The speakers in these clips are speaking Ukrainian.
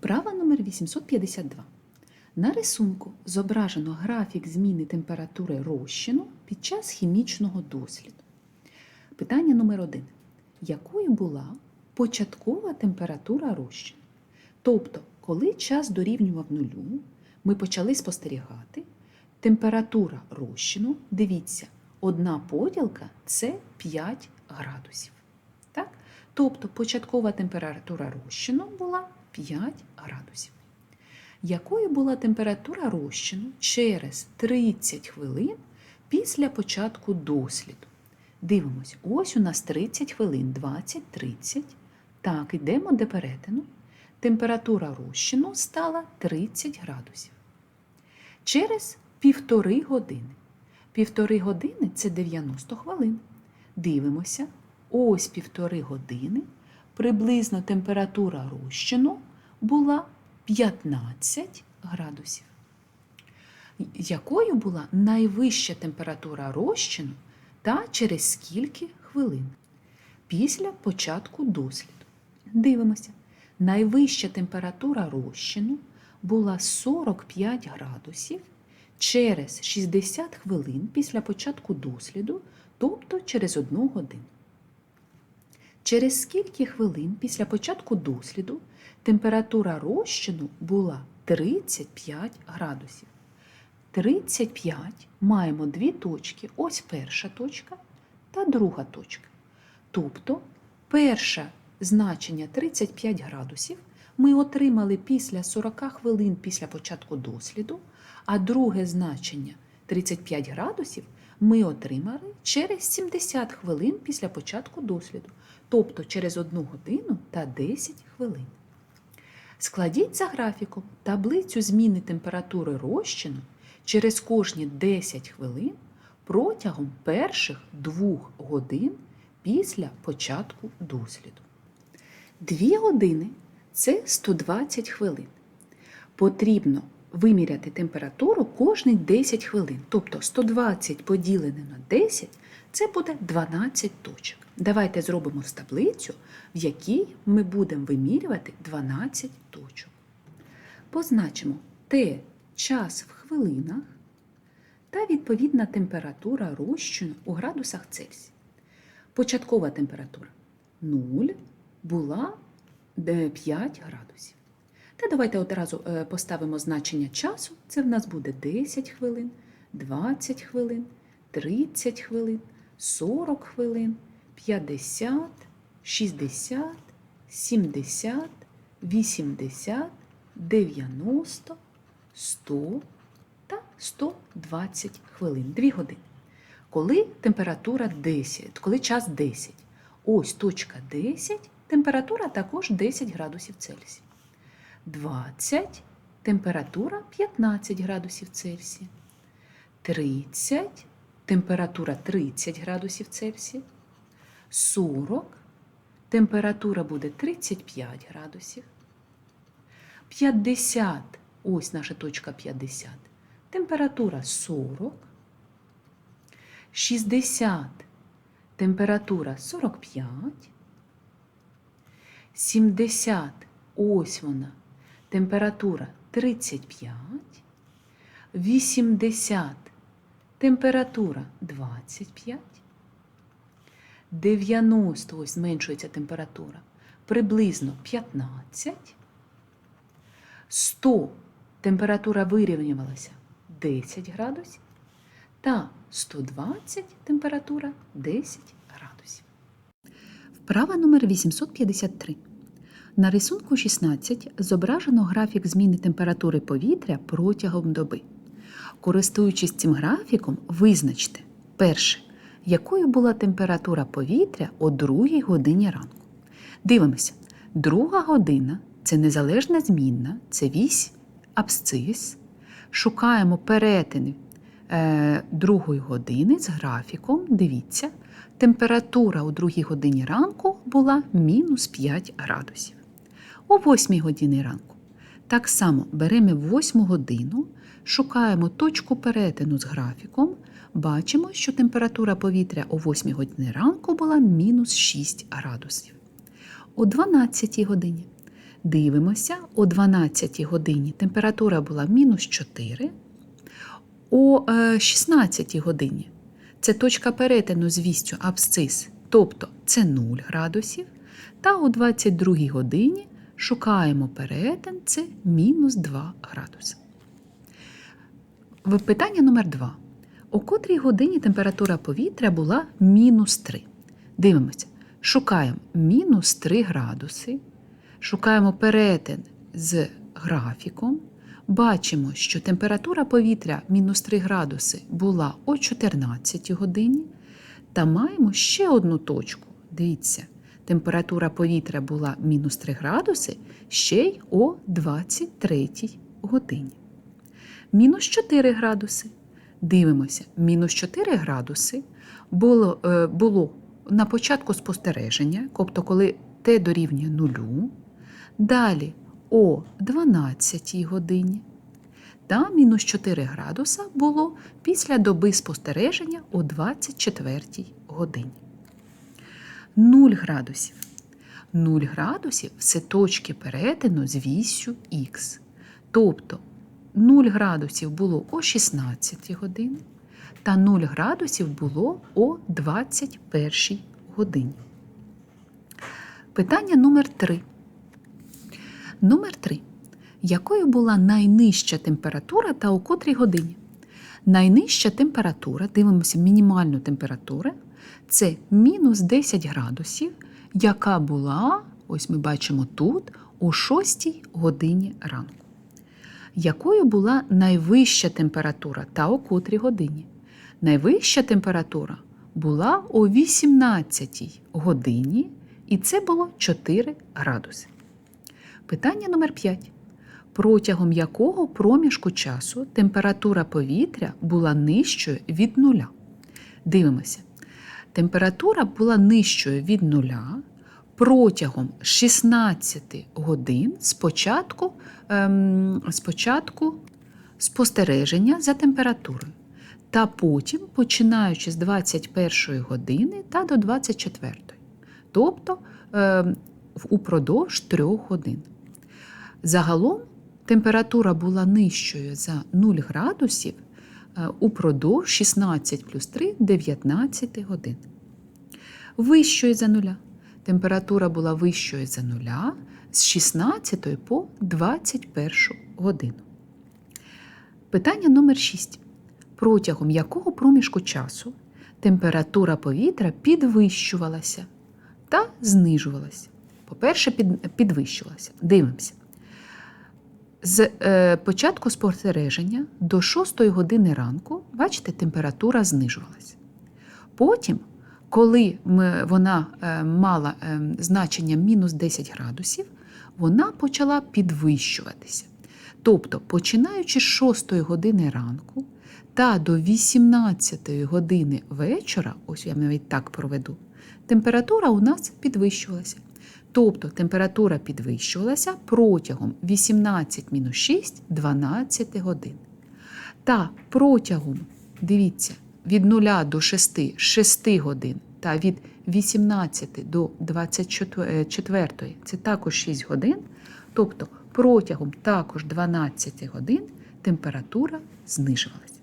Вправа номер 852. На рисунку зображено графік зміни температури розчину під час хімічного досліду. Питання номер 1. Якою була початкова температура розчину? Тобто, коли час дорівнював нулю, ми почали спостерігати, температура розчину, дивіться, одна поділка це 5 градусів. Так? Тобто початкова температура розчину була 5 градусів. Якою була температура розчину через 30 хвилин після початку досліду? Дивимось, ось у нас 30 хвилин, 20-30. Так, йдемо до перетину. Температура розчину стала 30 градусів. Через півтори години. Півтори години це 90 хвилин. Дивимося, ось півтори години приблизно температура розчину була 15 градусів. Якою була найвища температура розчину та через скільки хвилин? Після початку досліду. Дивимося. Найвища температура розчину була 45 градусів через 60 хвилин після початку досліду, тобто через 1 годину. Через скільки хвилин після початку досліду температура розчину була 35 градусів. 35 маємо дві точки, ось перша точка та друга точка. Тобто перше значення 35 градусів ми отримали після 40 хвилин після початку досліду, а друге значення 35 градусів ми отримали через 70 хвилин після початку досліду, тобто через 1 годину та 10 хвилин. Складіть за графіком таблицю зміни температури розчину через кожні 10 хвилин протягом перших 2 годин після початку досліду. 2 години це 120 хвилин. Потрібно виміряти температуру кожні 10 хвилин. Тобто 120 поділене на 10 це буде 12 точок. Давайте зробимо таблицю, в якій ми будемо вимірювати 12 точок. Позначимо Т час в хвилинах та відповідна температура розчину у градусах Цельсія. Початкова температура 0 була 5 градусів. Та давайте одразу е, поставимо значення часу. Це в нас буде 10 хвилин, 20 хвилин, 30 хвилин, 40 хвилин, 50, 60, 70, 80, 90, 100 та 120 хвилин, 2 години. Коли температура 10, коли час 10, ось точка 10, температура також 10 градусів Цельсія. 20 температура 15 градусів Цельсія. 30 температура 30 градусів Цельсія. 40 температура буде 35 градусів. 50 ось наша точка 50. Температура 40. 60 температура 45. 70 ось вона температура 35, 80 температура 25, 90 ось зменшується температура. Приблизно 15, 100 температура вирівнювалася. 10 градусів. Та 120 температура 10 градусів. Вправа номер 853. На рисунку 16 зображено графік зміни температури повітря протягом доби. Користуючись цим графіком, визначте перше, якою була температура повітря о 2 годині ранку. Дивимося, друга година це незалежна змінна, це вісь абсцис. Шукаємо перетини е, другої години з графіком. Дивіться, температура у другій годині ранку була мінус 5 градусів о 8 годині ранку. Так само беремо 8 годину, шукаємо точку перетину з графіком, бачимо, що температура повітря о 8 годині ранку була мінус 6 градусів. О 12 годині Дивимося, о 12 годині температура була мінус 4, о е, 16 годині це точка перетину з вістю абсцис, тобто це 0 градусів. Та о 22 годині шукаємо перетин, це мінус 2 градуси. Питання номер 2. О котрій годині температура повітря була мінус 3. Дивимося. Шукаємо мінус 3 градуси. Шукаємо перетин з графіком. Бачимо, що температура повітря мінус 3 градуси була о 14 годині. Та маємо ще одну точку. Дивіться, температура повітря була мінус 3 градуси ще й о 23 годині. Мінус 4 градуси. Дивимося, мінус 4 градуси було, е, було на початку спостереження, тобто коли Т дорівнює нулю, далі о 12 годині, та мінус 4 градуса було після доби спостереження о 24 годині. 0 градусів. 0 градусів це точки перетину з вісю х. Тобто 0 градусів було о 16 годині, та 0 градусів було о 21 годині. Питання номер 3. Номер 3. Якою була найнижча температура та у котрій годині? Найнижча температура, дивимося мінімальну температуру, це мінус 10 градусів, яка була, ось ми бачимо тут, о 6 годині ранку. Якою була найвища температура та о котрій годині? Найвища температура була о 18 годині, і це було 4 градуси. Питання номер 5. Протягом якого проміжку часу температура повітря була нижчою від нуля? Дивимося. Температура була нижчою від нуля протягом 16 годин з початку, ем, з спостереження за температурою. Та потім, починаючи з 21 години та до 24, тобто ем, упродовж 3 годин. Загалом температура була нижчою за 0 градусів упродовж 16 плюс 3 19 годин. Вищою за нуля. Температура була вищою за нуля з 16 по 21 годину. Питання номер 6. Протягом якого проміжку часу температура повітря підвищувалася та знижувалася? По-перше, під, підвищувалася. Дивимося. З е, початку спостереження до 6 години ранку, бачите, температура знижувалася. Потім, коли вона е, мала е, значення мінус 10 градусів, вона почала підвищуватися. Тобто, починаючи з 6 години ранку та до 18 години вечора, ось я навіть так проведу, температура у нас підвищувалася. Тобто температура підвищувалася протягом 18-6 12 годин. Та протягом, дивіться, від 0 до 6 6 годин та від 18 до 24 це також 6 годин. Тобто протягом також 12 годин температура знижувалася.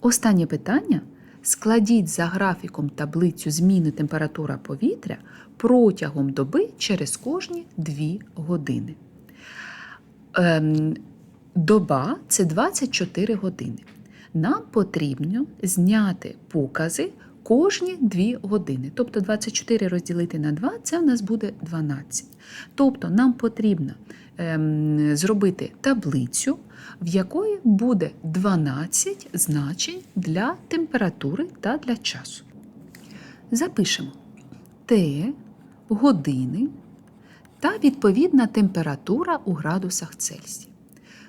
Останнє питання. Складіть за графіком таблицю зміни температура повітря протягом доби через кожні 2 години. Ем, доба це 24 години. Нам потрібно зняти покази кожні 2 години. Тобто 24 розділити на 2 це у нас буде 12. Тобто нам потрібно ем, зробити таблицю, в якої буде 12 значень для температури та для часу. Запишемо Т, години та відповідна температура у градусах Цельсія.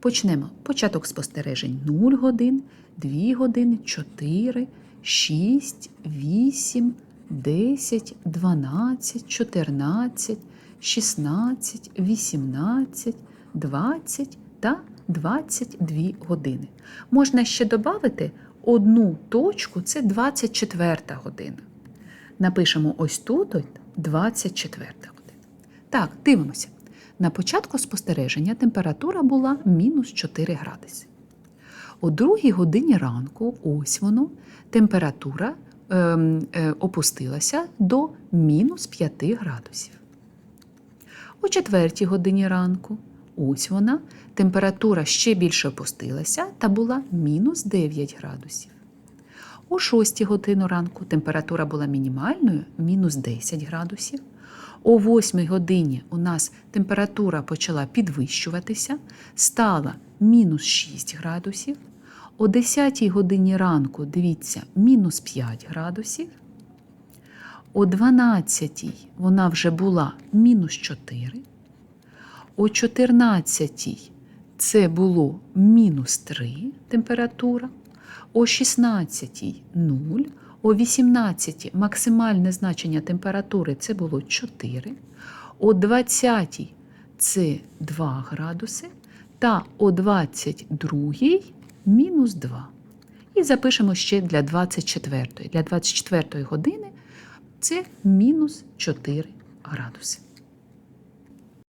Почнемо початок спостережень 0 годин, 2 години, 4, 6, 8, 10, 12, 14, 16, 18, 20 та 22 години. Можна ще додати одну точку, це 24 година. Напишемо ось тут 24 година. Так, дивимося. На початку спостереження температура була мінус 4 градуси. О другій годині ранку, ось воно, температура ем, е, опустилася до мінус 5 градусів. О четвертій годині ранку, ось вона, температура ще більше опустилася та була мінус 9 градусів. О 6 годину ранку температура була мінімальною мінус 10 градусів. О 8 годині у нас температура почала підвищуватися, стала мінус 6 градусів. О 10 годині ранку, дивіться, мінус 5 градусів. О 12 вона вже була мінус 4. О 14 це було мінус 3 температура. О 16 0. О 18 максимальне значення температури це було 4. О 20 це 2 градуси. Та о 22 мінус 2. І запишемо ще для 24. Для 24 години це мінус 4 градуси.